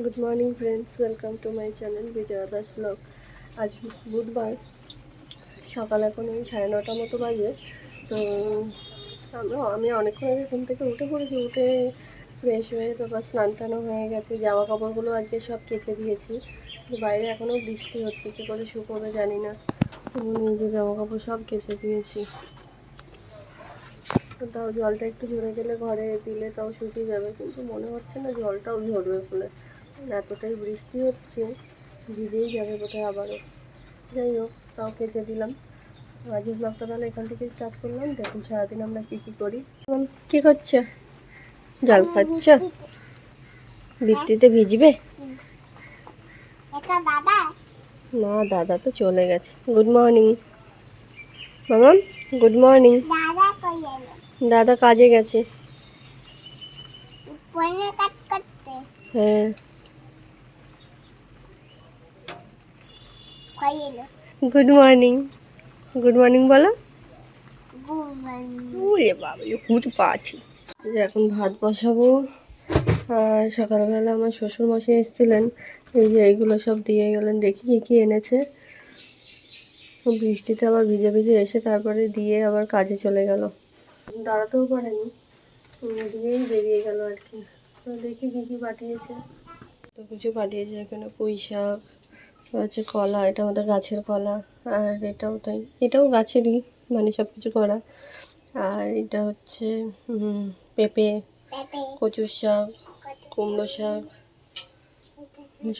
Good morning friends welcome to my channel Bijaya Das blog আজ বুধবার, সকাল এখন ওই সাড়ে নটা মতো বাজে। তো আমরা, আমি অনেকক্ষণ আগে ঘুম থেকে উঠে পড়েছি, উঠে ফ্রেশ হয়ে তারপর স্নান টানও হয়ে গেছে, জামা কাপড়গুলো আজকে সব কেচে দিয়েছি। বাইরে এখনও বৃষ্টি হচ্ছে, কী করে শুকোবে জানি না। নিজে জামা কাপড় সব কেচে দিয়েছি। তাও জলটা একটু ঝরে গেলে ঘরে দিলে তাও শুকিয়ে যাবে, কিন্তু মনে হচ্ছে না জলটাও ঝরবে বলে। এতটাই বৃষ্টি হচ্ছে ভিজেই যাবে কোথায় আবারও। যাই হোক তাও কেচে দিলাম। আজকের ব্লগটা তাহলে এখান থেকে স্টার্ট করলাম। দেখুন সারাদিন আমরা কী কী করি। কী করছে জল খাচ্ছ? বৃষ্টিতে ভিজবে? না দাদা তো চলে গেছে। গুড মর্নিং মামাম গুড মর্নিং দাদা কাজে গেছে। কাট হ্যাঁ। গুড মর্নিং গুড মর্নিং বলো। ওরে বাবা খুঁজ পাচ্ছি এখন ভাত বসাবো। আর সকালবেলা আমার শ্বশুর মশাই এসেছিলেন। এই যে এইগুলো সব দিয়ে গেলেন দেখি কী কী এনেছে। বৃষ্টিতে আবার ভিজে ভিজে এসে তারপরে দিয়ে আবার কাজে চলে গেল। দাঁড়াতেও পারেনি। দিয়েই বেরিয়ে গেল আর কি। তো দেখি কী কী পাঠিয়েছে। তো কিছু পাঠিয়েছে এখানে পুঁই শাক হচ্ছে কলা এটা আমাদের গাছের কলা আর এটাও তাই। এটাও গাছেরই মানে সব কিছু করা। আর এটা হচ্ছে পেঁপে কচুর শাক কুমড়ো শাক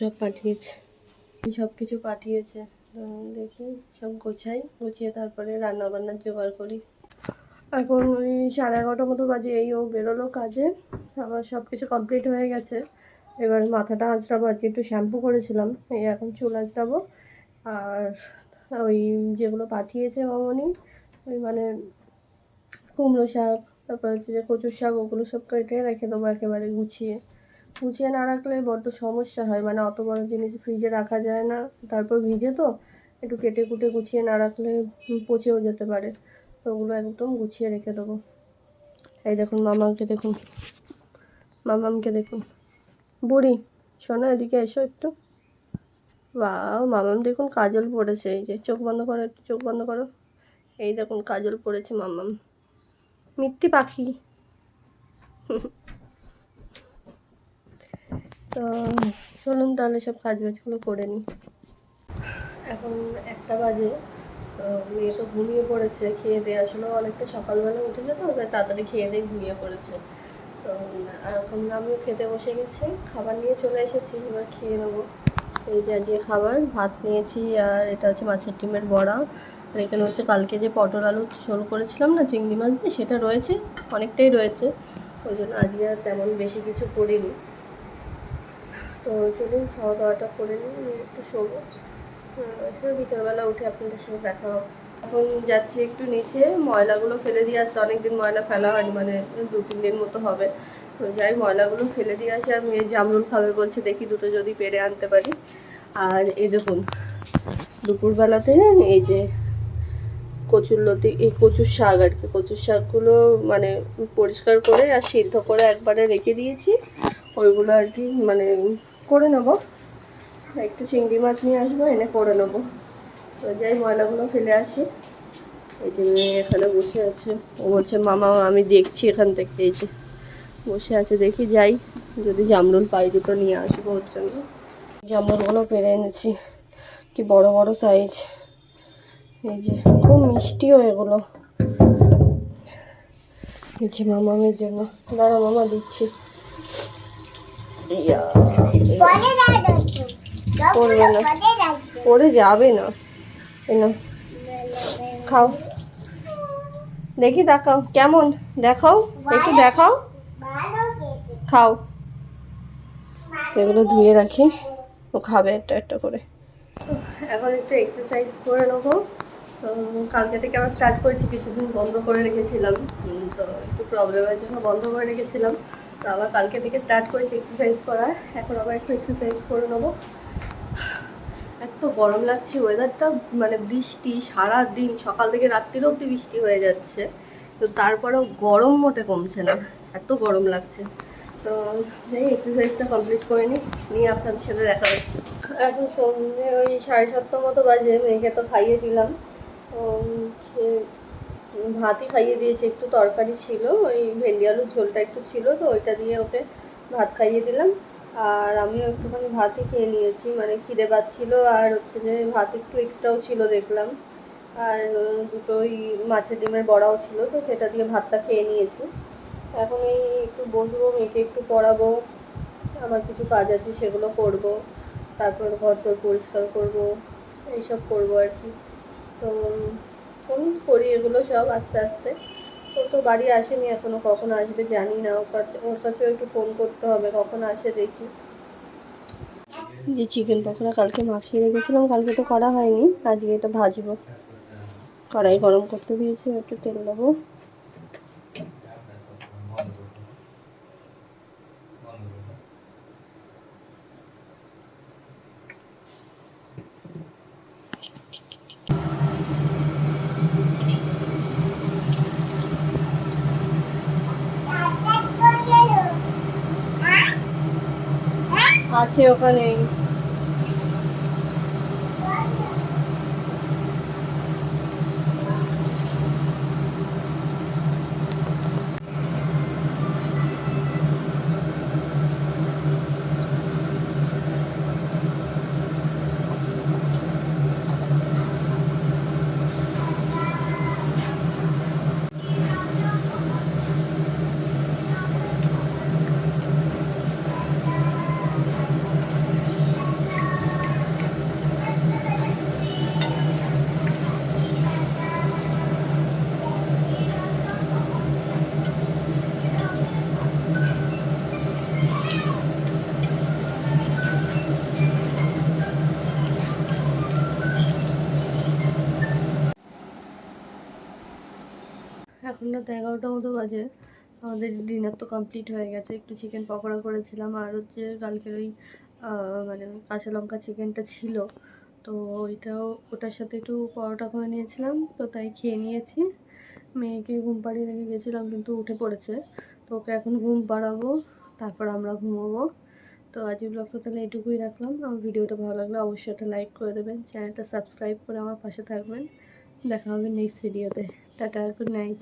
সব পাঠিয়েছে। সব কিছু পাঠিয়েছে দেখি সব গোছাই গুছিয়ে তারপরে রান্না বান্নার জোগাড় করি। এখন ওই সাড়ে এগারোটার মতো বাজে এই ও বেরোলো কাজে। আমার সব কিছু কমপ্লিট হয়ে গেছে। এবার মাথাটা আঁচড়াবো, আজকে একটু শ্যাম্পু করেছিলাম, এই এখন চুল আঁচড়াবো। আর ওই যেগুলো পাঠিয়েছে মামনি, ওই মানে কুমড়ো শাক, তারপর হচ্ছে যে কচুর শাক, ওগুলো সব কেটে রেখে দেবো একেবারে গুছিয়ে। গুছিয়ে না রাখলে বড্ড সমস্যা হয় মানে অত বড় জিনিস ফ্রিজে রাখা যায় না, তারপর ভিজে তো, একটু কেটে কুটে গুছিয়ে না রাখলে পচেও যেতে পারে, তো ওগুলো একদম গুছিয়ে রেখে দেবো। এই দেখুন মামাকে দেখুন, মামামকে দেখুন। বুড়ি, শোনো এদিকে এসো একটু। বাও মামাম দেখুন কাজল পড়েছে, এই যে চোখ বন্ধ করো, একটু চোখ বন্ধ করো। এই দেখুন কাজল পড়েছে মামাম। মিট্টি পাখি। তো চলুন তাহলে সব কাজ বাজগুলো করে নিই। এখন একটা বাজে মেয়ে তো ঘুমিয়ে পড়েছে, খেয়ে দিয়ে আসলে অনেকটা সকালবেলা উঠেছে তো ওকে তাড়াতাড়ি খেয়ে দিয়ে ঘুমিয়ে পড়েছে। এখন আমিও খেতে বসে গেছি, খাবার নিয়ে চলে এসেছি, এবার খেয়ে নেব। এই যে আজকে খাবার, ভাত নিয়েছি আর এটা হচ্ছে মাছের ডিমের বড়া। আর এখানে হচ্ছে কালকে যে পটল আলু ঝোল করেছিলাম না, চিংড়ি মাছ দিয়ে, সেটা রয়েছে, অনেকটাই রয়েছে। ওই জন্য আজকে আর তেমন বেশি কিছু করিনি। তো চলুন, খাওয়া দাওয়াটা করে নিই, একটু শোবো। বিকেলবেলা উঠে আপনাদের সাথে দেখা হবে। এখন যাচ্ছি একটু নিচে, ময়লাগুলো ফেলে দিয়ে আসতে অনেকদিন ময়লা ফেলা হয়নি মানে দু, তিন দিন মতো হবে। তো যাই ময়লাগুলো ফেলে দিয়ে আসি, আর মেয়ে জামরুল খাবে বলছে, দেখি দুটো যদি পেরে আনতে পারি। আর এই দেখুন, দুপুরবেলাতে এই যে কচুর লতি, এই কচুর শাক আর কি, কচুর শাকগুলো মানে পরিষ্কার করে আর সিদ্ধ করে একবারে রেখে দিয়েছি। ওইগুলো আর কি মানে করে নেব। একটু চিংড়ি মাছ নিয়ে আসব, এনে করে নেব। তো যাই ময়লাগুলো ফেলে আসি। এই যে মেয়ে এখানে বসে আছে। ও বলছে মামা আমি দেখছি এখান থেকে। এই যে বসে আছে দেখি যাই। যদি জামরুল পাই দুটো নিয়ে আসব ওর জন্য। জামরুলগুলো পেরে এনেছি। কি বড় বড় সাইজ এই যে খুব মিষ্টিও এগুলো। যে মামামের জন্য। দাঁড়া মামা দিচ্ছি। পড়বে না। পড়ে যাবে না। এই নাও, খাও। দেখি দেখাও। কেমন? দেখাও? একটু দেখাও। খাও। এগুলো ধুয়ে রাখি। ও খাবে একটা একটা করে। এখন একটু এক্সারসাইজ করে নেব। কালকে থেকে আবার স্টার্ট করেছি কিছুদিন বন্ধ করে রেখেছিলাম। তো একটু প্রবলেমের জন্য বন্ধ করে রেখেছিলাম। তো আবার কালকে থেকে স্টার্ট করেছি এক্সারসাইজ করা এখন আবার একটু এক্সারসাইজ করে নেব। এত গরম লাগছে ওয়েদারটা মানে বৃষ্টি সারা দিন সকাল থেকে রাত্রির অব্দি বৃষ্টি হয়ে যাচ্ছে। তো তারপরেও গরম মোটে কমছে না, এত গরম লাগছে। তো এই এক্সারসাইজটা কমপ্লিট করে নিই, নিয়ে আপনাদের সাথে দেখা হচ্ছে। এখন সন্ধ্যে ওই সাড়ে সাতটা মতো বাজে, মেয়েকে তো খাইয়ে দিলাম। ভাতই খাইয়ে দিয়েছি, একটু তরকারি ছিল, ওই ভেন্ডি আলুর ঝোলটা একটু ছিল, তো ওইটা দিয়ে ওকে ভাত খাইয়ে দিলাম। আর আমিও একটুখানি ভাতই খেয়ে নিয়েছি মানে খিদে পাচ্ছিল আর হচ্ছে যে ভাত একটু এক্সট্রাও ছিল দেখলাম। আর দুটোই মাছের ডিমের বড়াও ছিল, তো সেটা দিয়ে ভাতটা খেয়ে নিয়েছি। এখন এই একটু বসবো, মেয়েকে একটু পড়াবো, আমার কিছু কাজ আছে সেগুলো করব, তারপর ঘর টর পরিষ্কার করব, এইসব করব আর কি। তো করি এগুলো সব আস্তে আস্তে। ও তো বাড়ি আসেনি এখনও, কখন আসবে জানি না। ওর কাছে, ওর কাছেও একটু ফোন করতে হবে, কখন আসে দেখি। যে চিকেন পকোড়া কালকে মাখিয়ে রেখেছিলাম, কালকে তো করা হয়নি, আজকে এটা ভাজবো। কড়াই গরম করতে দিয়েছি, একটু তেল দেবো। আছে ওখানে। এখন রাত এগারোটা মতো বাজে। আমাদের ডিনার তো কমপ্লিট হয়ে গেছে। একটু চিকেন পকোড়া করেছিলাম। আর হচ্ছে কালকের ওই মানে কাঁচা লঙ্কা চিকেনটা ছিল। তো ওইটাও, ওটার সাথে একটু পরোটা করে নিয়েছিলাম। তো তাই খেয়ে নিয়েছি। মেয়েকে ঘুম পাড়িয়ে রেখে গেছিলাম, কিন্তু উঠে পড়েছে। তো ওকে এখন ঘুম পাড়াবো, তারপর আমরা ঘুমোবো। তো আজকের ব্লগটা তাহলে এটুকুই রাখলাম। আমার ভিডিওটা ভালো লাগলে অবশ্যই একটা লাইক করে দেবেন। চ্যানেলটা সাবস্ক্রাইব করে আমার পাশে থাকবেন। দেখা হবে নেক্সট ভিডিওতে টাটা গুড নাইট